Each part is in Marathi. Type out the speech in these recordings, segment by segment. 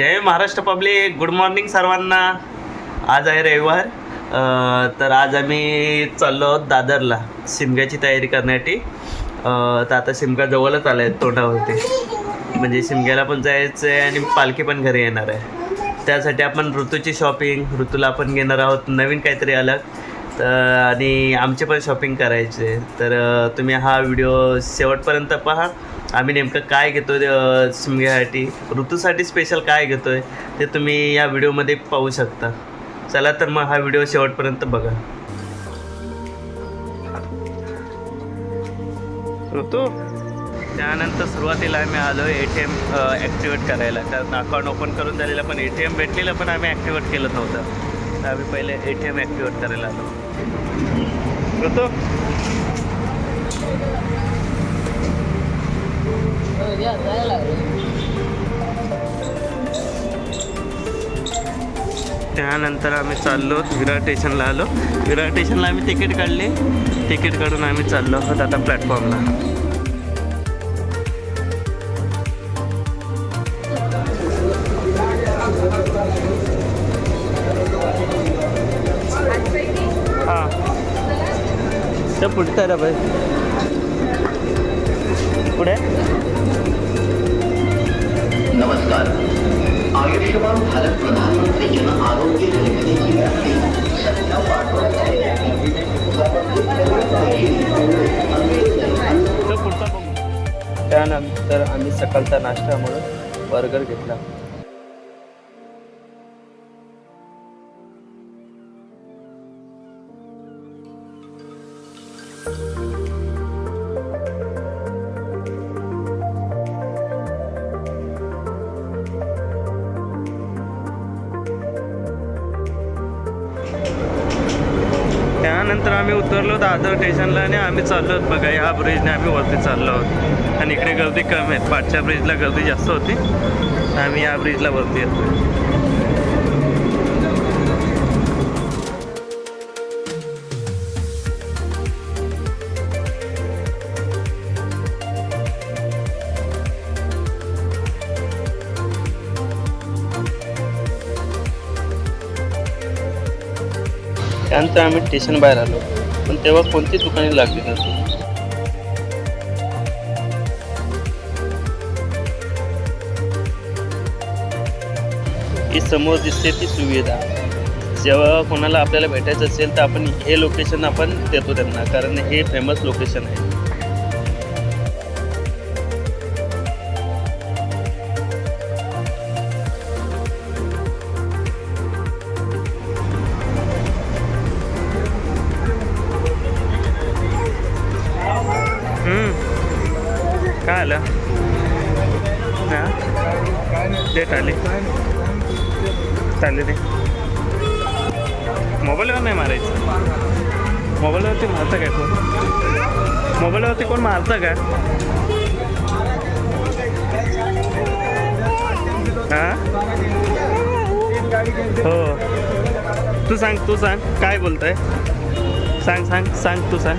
जय महाराष्ट्र पब्लिक. गुड मॉर्निंग सर्वांना. आज आहे रविवार. तर आज आम्ही चाललो आहोत दादरला शिमग्याची तयारी करण्यासाठी. तर आता शिमगा जवळच आला आहे तोंडावरती. म्हणजे शिमग्याला पण जायचं आहे आणि पालखी पण घरी येणार आहे. त्यासाठी आपण ऋतूची शॉपिंग ऋतूला आपण घेणार आहोत नवीन काहीतरी अलग. तर आणि आमचे पण शॉपिंग करायचे. तर तुम्ही हा व्हिडिओ शेवटपर्यंत पहा. आम्ही नेमकं काय घेतो आहे शिमग्यासाठी ऋतूसाठी स्पेशल काय घेतो आहे ते तुम्ही या व्हिडिओमध्ये पाहू शकता. चला तर मग हा व्हिडिओ शेवटपर्यंत बघा. ऋतू त्यानंतर सुरुवातीला आम्ही आलो ए टी एम ॲक्टिवेट करायला. कारण अकाउंट ओपन करून झालेलं पण ए टी एम भेटलेलं पण आम्ही ॲक्टिवेट केलं नव्हतं. तर आम्ही पहिले ए टी एम ॲक्टिवेट करायला आलो. ऋतू त्यानंतर आम्ही चाललो विरार स्टेशनला आलो. विरार स्टेशनला आम्ही तिकीट काढले. तिकीट काढून आम्ही चाललो आहोत आता प्लॅटफॉर्मला. हां. तर पुढचं रे बाई. पुढे? आयुष्यमान भारत प्रधानमंत्री जन आरोग्य योजनेची व्याप्ती सध्या वाढवण्यात त्यानंतर आम्ही सकाळचा नाश्ता म्हणून बर्गर घेतला. त्यानंतर आम्ही उतरलो दादर स्टेशनला आणि आम्ही चाललो आहोत बघा ह्या ब्रिजने आम्ही वरती चाललो आहोत. आणि इकडे गर्दी कमी आहेत पाठच्या ब्रिजला गर्दी जास्त होती. आम्ही या ब्रिजला वरती येतो त्यानंतर आम्ही स्टेशन बाहेर आलो. पण तेव्हा कोणती दुकाने लागली नव्हती. ही समोर दिसते ती सुविधा. जेव्हा कोणाला आपल्याला भेटायचं असेल तर आपण हे लोकेशन आपण देतो त्यांना कारण हे फेमस लोकेशन आहे. आलं. हा? डेट आली. चालेल ते. मोबाईलवर नाही मारायचं. मोबाईलवरती मारतं काय कोण? मोबाईलवरती कोण मारतं का? हा? हो. तू सांग तू सांग. काय बोलतंय? सांग सांग सांग तू सांग.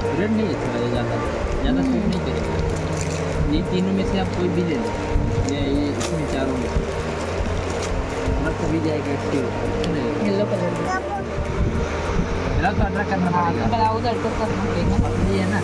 रेट नहीं है थोड़ा ज़्यादा ज़्यादा सूट नहीं करेगा ये तीनों में से आप कोई भी ले लो या ये इसमें चारों में से मस्त भी जाएगा इसके येलो कलर का तो अल्ट्रा करना पड़ेगा ब्लाउज अल्टर करना पड़ेगा है ना.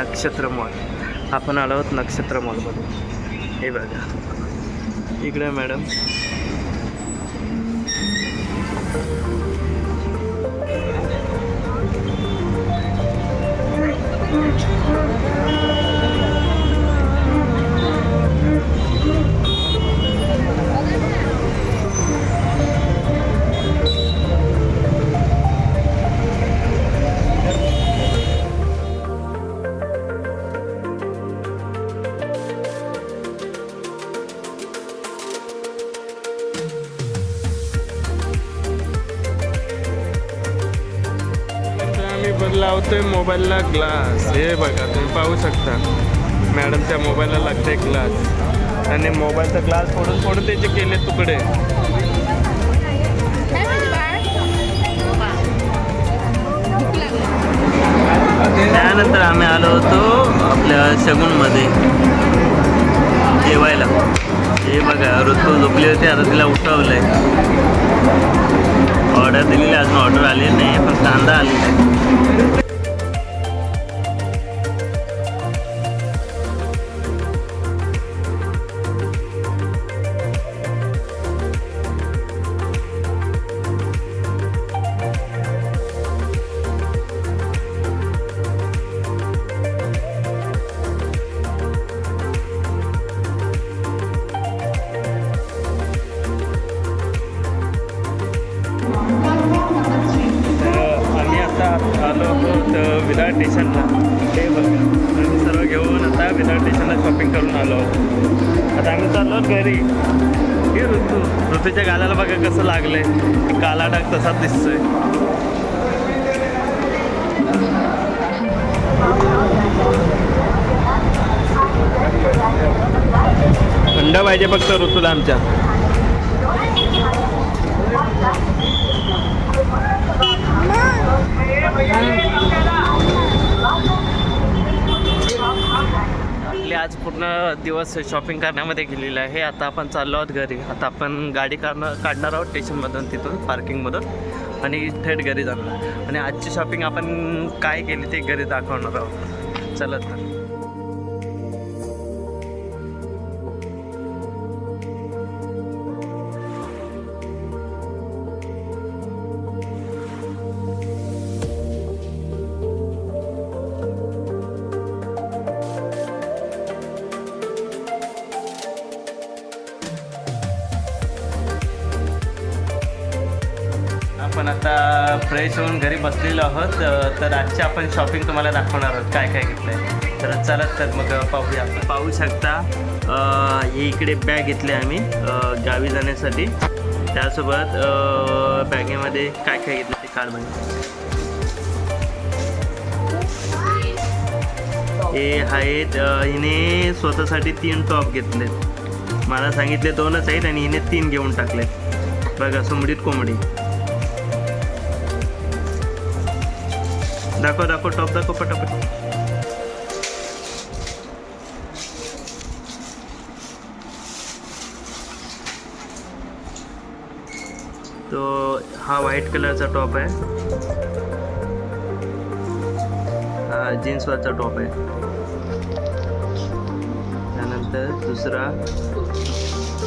नक्षत्र मॉल आपण आलो आहोत नक्षत्र मॉलमध्ये हे बघा. इकडे मॅडम. लावतोय मोबाईलला ग्लास. हे बघा तुम्ही पाहू शकता. मॅडमच्या मोबाईलला लागते ग्लास. आणि मोबाईलचा ग्लास फोडून फोडून त्याचे केले तुकडे. त्यानंतर आम्ही आलो होतो आपल्या शगूनमध्ये. जेवायला. हे बघा ऋतू झोपली होती आता तिला उठवलं आहे ऑर्डर दिलेली अजून ऑर्डर आली नाही पण कांदा आलेला आहे. आहोत विराट स्टेशनला. हे बघा आम्ही सर्व घेऊन आता विराट स्टेशनला शॉपिंग करून आलो आता आम्ही चाललो घरी. हे ऋतू ऋतूच्या गालाला बघा कसं लागलंय. काला डाग तसाच दिसतोय. थंड पाहिजे फक्त ऋतूला आमच्या. आज पूर्ण दिवस शॉपिंग करण्यामध्ये गेलेला आहे. आता आपण चाललो आहोत घरी. आता आपण गाडी काढणार काढणार आहोत स्टेशनमधून तिथून पार्किंगमधून आणि थेट घरी जाणार. आणि आजची शॉपिंग आपण काय केली ते घरी दाखवणार आहोत. चला तर. आपण आता फ्रेश होऊन घरी बसलेलो आहोत तर आजची आपण शॉपिंग तुम्हाला दाखवणार आहोत. काय काय घेतलं आहे तर चालत तर मग पाहूया आपण. पाहू शकता हे इकडे बॅग घेतली आम्ही गावी जाण्यासाठी. त्यासोबत बॅगेमध्ये काय काय घेतलं ते कार्ड म्हणजे हे आहेत हिने स्वतःसाठी तीन टॉप घेतलेत. मला सांगितले दोनच आहेत आणि हिने तीन घेऊन टाकलेत. बघा सुमडीत कोंबडी. दाखव दाखव टॉप दाखव पटापट. तो हा व्हाईट कलरचा टॉप आहे. हा जीन्सवरचा टॉप आहे. त्यानंतर दुसरा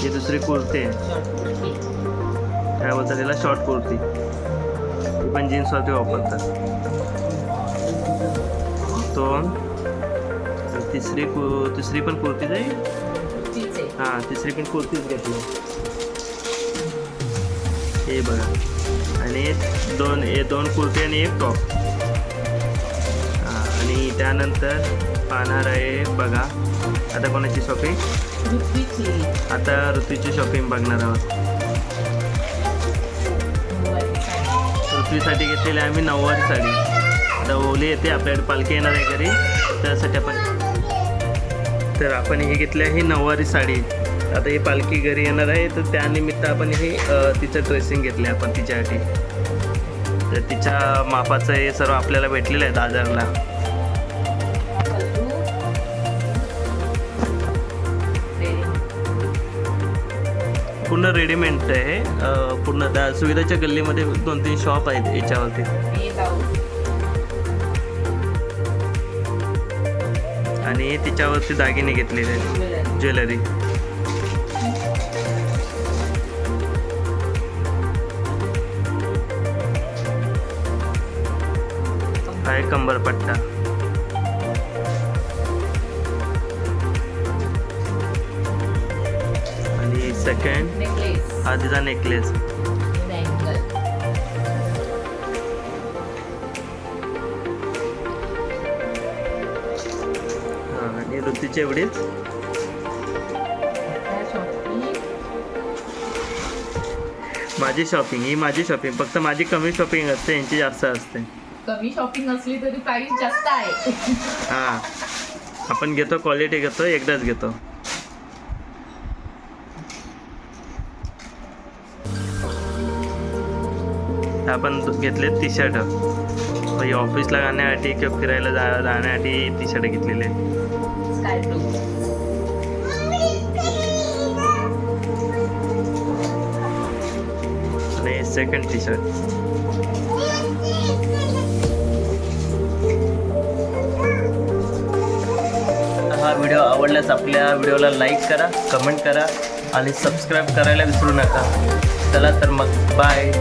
ही दुसरी कुर्ती आहे. काय बोलतात त्याला शॉर्ट कुर्ती. ही पण जीन्सवरती वापरतात. दोन तिसरी कु तिसरी पण कुर्तीच आहे. हां तिसरी पण कुर्तीच घेतली. हे बघा. आणि दोन हे दोन कुर्ती आणि एक टॉप. हां आणि त्यानंतर पाहणार आहे बघा. आता कोणाची शॉपिंग आता ऋतूची शॉपिंग बघणार आहोत. पृथ्वीसाठी घेतलेली आम्ही नऊवारी साडी. आता ओली येते आपल्याकडे पालखी येणार आहे घरी. त्यासाठी आपण तर आपण ही घेतली आहे नऊवारी साडी. आता ही पालखी घरी येणार आहे. तर त्यानिमित्त आपण ही तिचं ड्रेसिंग घेतली आपण तिच्यासाठी. तर तिच्या मापाचं हे सर्व आपल्याला भेटलेलं आहे दादरला. पूर्ण रेडीमेड आहे. पूर्ण त्या सुविधाच्या गल्लीमध्ये दोन तीन शॉप आहेत याच्यावरती. आणि तिच्यावरती दागिने घेतलेले ज्वेलरी. आहे कंबरपट्टा आणि सेकंड हा तिचा नेकलेस एवढीच शॉपिंग माझी शॉपिंग ही माझी शॉपिंग फक्त माझी कमी शॉपिंग असते यांची जास्त असते. कमी शॉपिंग असली तरी प्राइस जास्त आहे. हा. आपण घेतो क्वालिटी घेतो एकदाच घेतो. आपण घेतले टी शर्ट ऑफिसला जाण्यासाठी किंवा फिरायला जा जाण्यासाठी टी शर्ट घेतलेले स्काय आणि सेकंड टी शर्ट हा व्हिडिओ आवडल्यास आपल्या व्हिडिओला लाईक करा कमेंट करा आणि सबस्क्राईब करायला विसरू नका. चला तर मग बाय